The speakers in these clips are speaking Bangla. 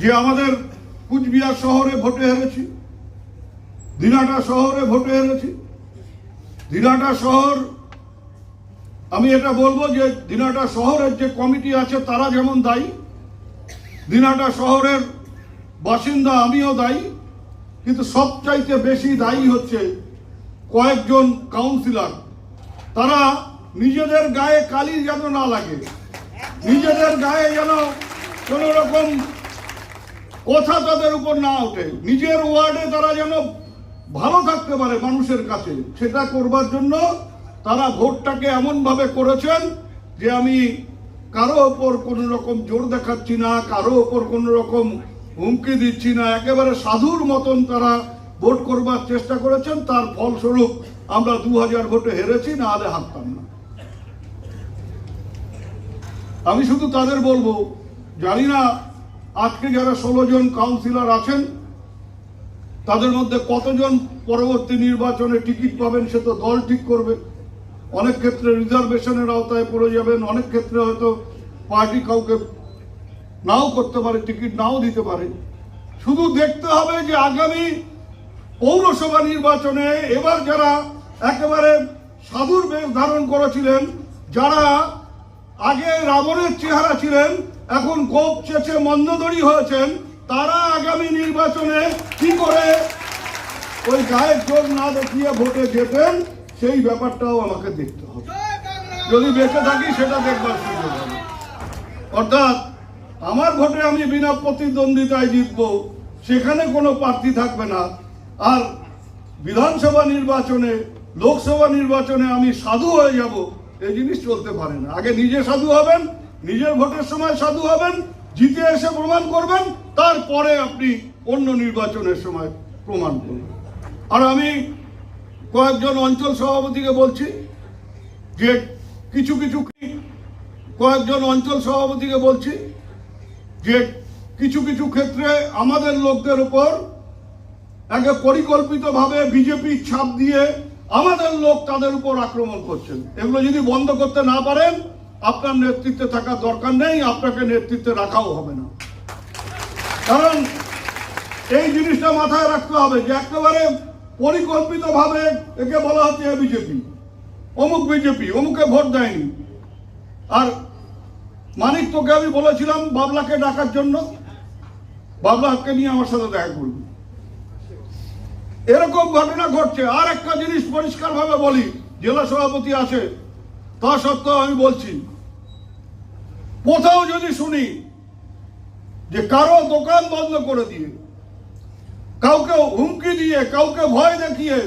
যে আমাদের কুচবিহার শহরে ভোটে হেরেছি, দিনাটা শহরে ভোটে হেরেছি। দিনাটা শহর, আমি এটা বলব যে দিনাটা শহরের যে কমিটি আছে তারা যেমন দায়ী, দিনাটা শহরের বাসিন্দা আমিও দায়ী, কিন্তু সবচাইতে বেশি দায়ী হচ্ছে কয়েকজন কাউন্সিলর। তারা নিজেদের গায়ে কালি যেন না লাগে, নিজেদের গায়ে যেন কোনো রকম কথা তাদের উপর না ওঠে। নিজের ওয়ার্ডে তারা যেন ভালো থাকতে পারে মানুষের কাছে, সেটা করবার জন্য তারা ভোটটাকে এমনভাবে করেছেন যে আমি কারও ওপর কোনো রকম জোর দেখাচ্ছি না, কারও ওপর কোনো রকম হুমকি দিচ্ছি না। একেবারে সাধুর মতন তারা ভোট করবার চেষ্টা করেছেন, তার ফলস্বরূপ আমরা দু হাজার ভোটে হেরেছি, না আলে হারতাম না। আমি শুধু তাদের বলব, জানি না আজকে যারা ষোলো জন কাউন্সিলর আছেন, তাদের মধ্যে কতজন পরবর্তী নির্বাচনে টিকিট পাবেন সে তো দল ঠিক করবে। অনেক ক্ষেত্রে রিজার্ভেশনের আওতায় পড়ে যাবেন, অনেক ক্ষেত্রে হয়তো পার্টি কাউকে নাও করতে পারে, টিকিট নাও দিতে পারে। শুধু দেখতে হবে যে আগামী পৌরসভা নির্বাচনে এবার যারা একেবারে সাধুর বেশ ধারণ করেছিলেন, যারা আগে রাবণের চেহারা ছিলেন এখন কোপ চেচে মন্দদরি হয়েছেন, তারা আগামী নির্বাচনে কি করে ওই গায়ের চোখ না দেখিয়ে ভোটে যেতেন সেই ব্যাপারটাও আমাকে দেখতে হবে। যদি বেঁচে থাকি, সেটা দেখবার সুযোগ হবে। অর্থাৎ, আমার ভোটে আমি বিনা প্রতিদ্বন্দ্বিতায় জিতবো, সেখানে কোনো প্রার্থী থাকবে না। আর বিধানসভা নির্বাচনে, লোকসভা নির্বাচনে আমি সাধু হয়ে যাব, এই জিনিস চলতে পারে না। আগে নিজে সাধু হবেন নিজের ভোটের সময় সাধু হবেন, জিতে এসে প্রমাণ করবেন, তারপরে আপনি অন্য নির্বাচনের সময় প্রমাণ করবেন। আর আমি কয়েকজন অঞ্চল সভাপতিকে বলছি, যে কিছু কিছু কয়েকজন অঞ্চল সভাপতিকে বলছি, যে কিছু কিছু ক্ষেত্রে আমাদের লোকদের উপর একে পরিকল্পিতভাবে বিজেপি ছাপ দিয়ে আমাদের লোক তাদের উপর আক্রমণ করছেন। এগুলো যদি বন্ধ করতে না পারেন আপনার নেতৃত্বে থাকার দরকার নেই, আপনাকে নেতৃত্বে রাখাও হবে না। কারণ এই জিনিসটা মাথায় রাখতে হবে যে একেবারে পরিকল্পিতভাবে একে বলা হচ্ছে বিজেপি। অমুক বিজেপি, অমুকে ভোট দেয়নি। আর মানিক, তোকে আমি বলেছিলাম বাবলাকে ডাকার জন্য। বাবলাকে নিয়ে আমার সাথে দেখা করবি। এরকম ঘটনা ঘটছে। আর একটা জিনিস পরিষ্কারভাবে বলি, জেলা সভাপতি আছে তা সত্ত্বেও আমি বলছি, কোথাও যদি শুনি যে কারও দোকান বন্ধ করে দিয়ে, কাউকে হুমকি দিয়ে, কাউকে ভয় দেখিয়ে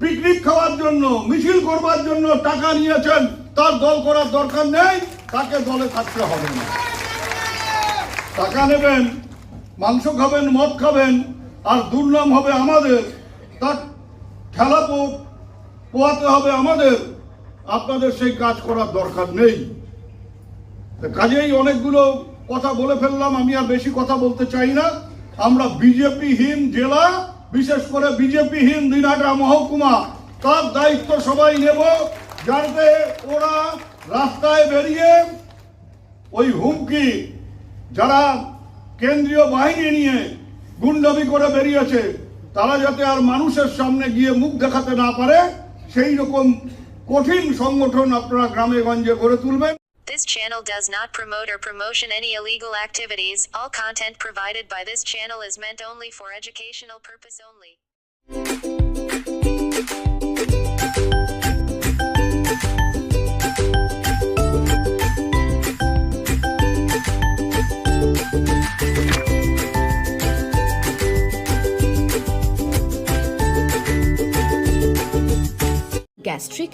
পিকনিক খাওয়ার জন্য, মিছিল করবার জন্য টাকা নিয়েছেন, তার দল করার দরকার নেই, তাকে দলে থাকতে হবে না। টাকা নেবেন, মাংস খাবেন, মদ খাবেন, আর দুর্নাম হবে আমাদের, তার ঠেলা পোয়াতে হবে আমাদের। আপনাদের সেই কাজ করার দরকার নেই। কাজেই অনেকগুলো কথা বলে ফেললাম, আমি আর বেশি কথা বলতে চাই না। আমরা বিজেপিহীন জেলা, বিশেষ করে বিজেপিহীন দিনহাটা মহকুমা। তার দায়িত্ব সবাই নেব, যাতে ওরা রাস্তায় বেরিয়ে ওই হুমকি, যারা কেন্দ্রীয় বাহিনী নিয়ে গুন্ডামি করে বেরিয়েছে, তারা যাতে আর মানুষের সামনে গিয়ে মুখ দেখাতে না পারে, সেই রকম কঠিন সংগঠন আপনারা গ্রামে গঞ্জে গড়ে তুলবেন This channel does not promote or promotion any illegal activities. All content provided by this channel is meant only for educational purpose only. Gastric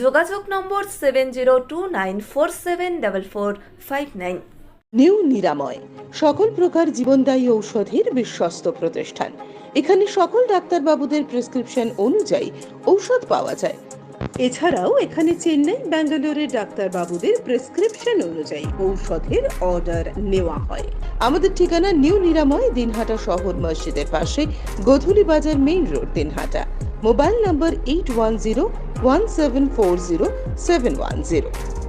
যোগাযোগ number seven zero two nine four seven double four five nine. New Niramoy, সকল প্রকার জীবনদায়ী ঔষধের বিশ্বস্ত প্রতিষ্ঠান। এখানে সকল ডাক্তারবাবুদের প্রেসক্রিপশন অনুযায়ী ঔষধ পাওয়া যায়। এছাড়াও এখানে চেন্নাই, ব্যাঙ্গালোরের ডাক্তারবাবুদের প্রেসক্রিপশন অনুযায়ী ঔষধের অর্ডার নেওয়া হয়। আমাদের ঠিকানা নিউ নিরাময়, দিনহাটা শহর মসজিদের পাশে, Godhuli Bazar main road, Dinhata. Mobile number eight one zero 1740710.